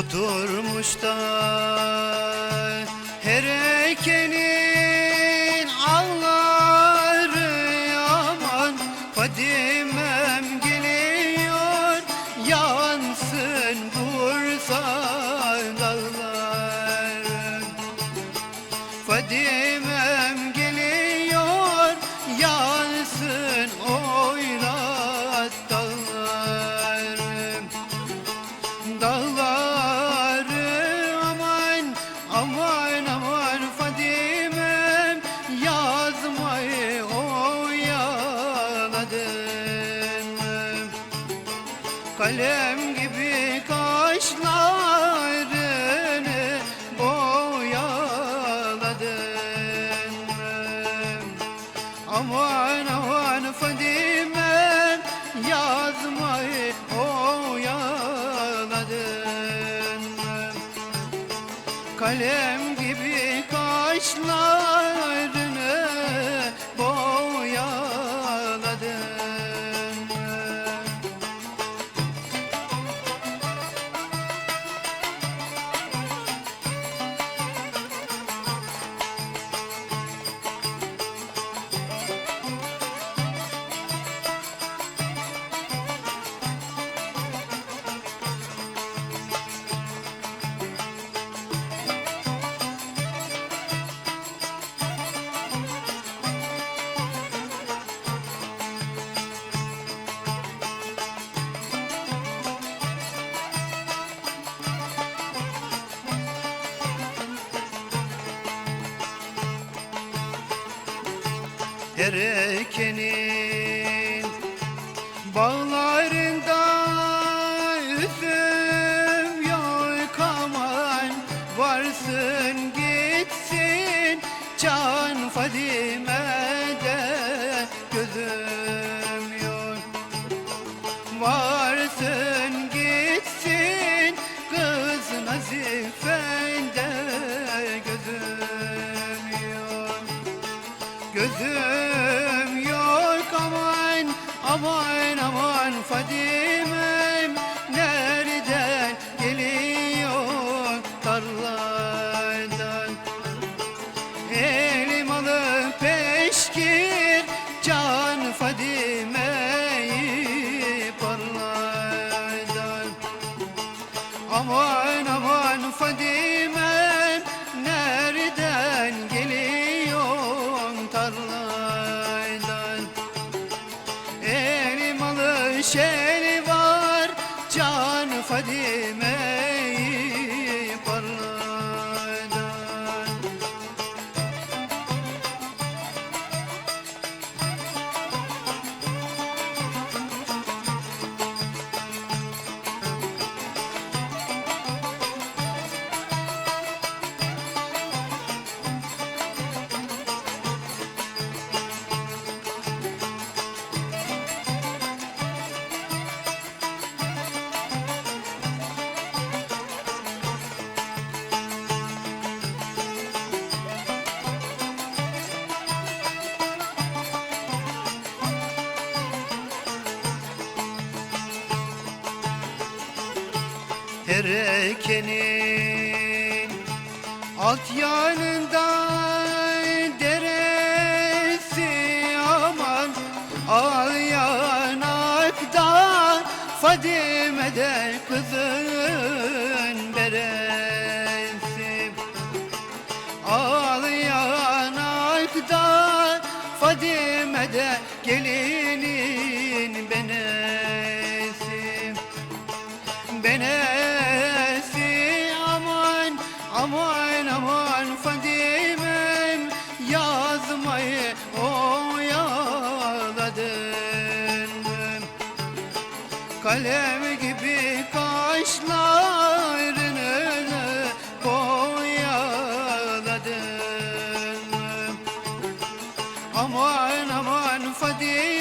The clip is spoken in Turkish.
Oturmuş da her ekenin ağları aman Fadimem geliyor yansın Bursa Kalem gibi kaşlarını boyaladın. Aman aman Fadime yazmayı oyaladın. Kalem Erekenin bağlarında üzüm yok aman Varsın gitsin can Fadime'de gözüm yok. Varsın gitsin kız Nazife'de Gözüm yok aman aman aman Fadime'm nereden geliyor tarladan Elim alıp peşkir can Fadime'yi parlardan. Aman aman eli var can Fadime'yi Erekenin alt yanında deresi aman Al yanakta Fadime'de kızın beresi Al yanakta Fadime'de gelinin benesi aman aman Fadime'm yazmayı oyaladın. Kalem gibi kaşlarını boyaladın Aman aman Fadime'm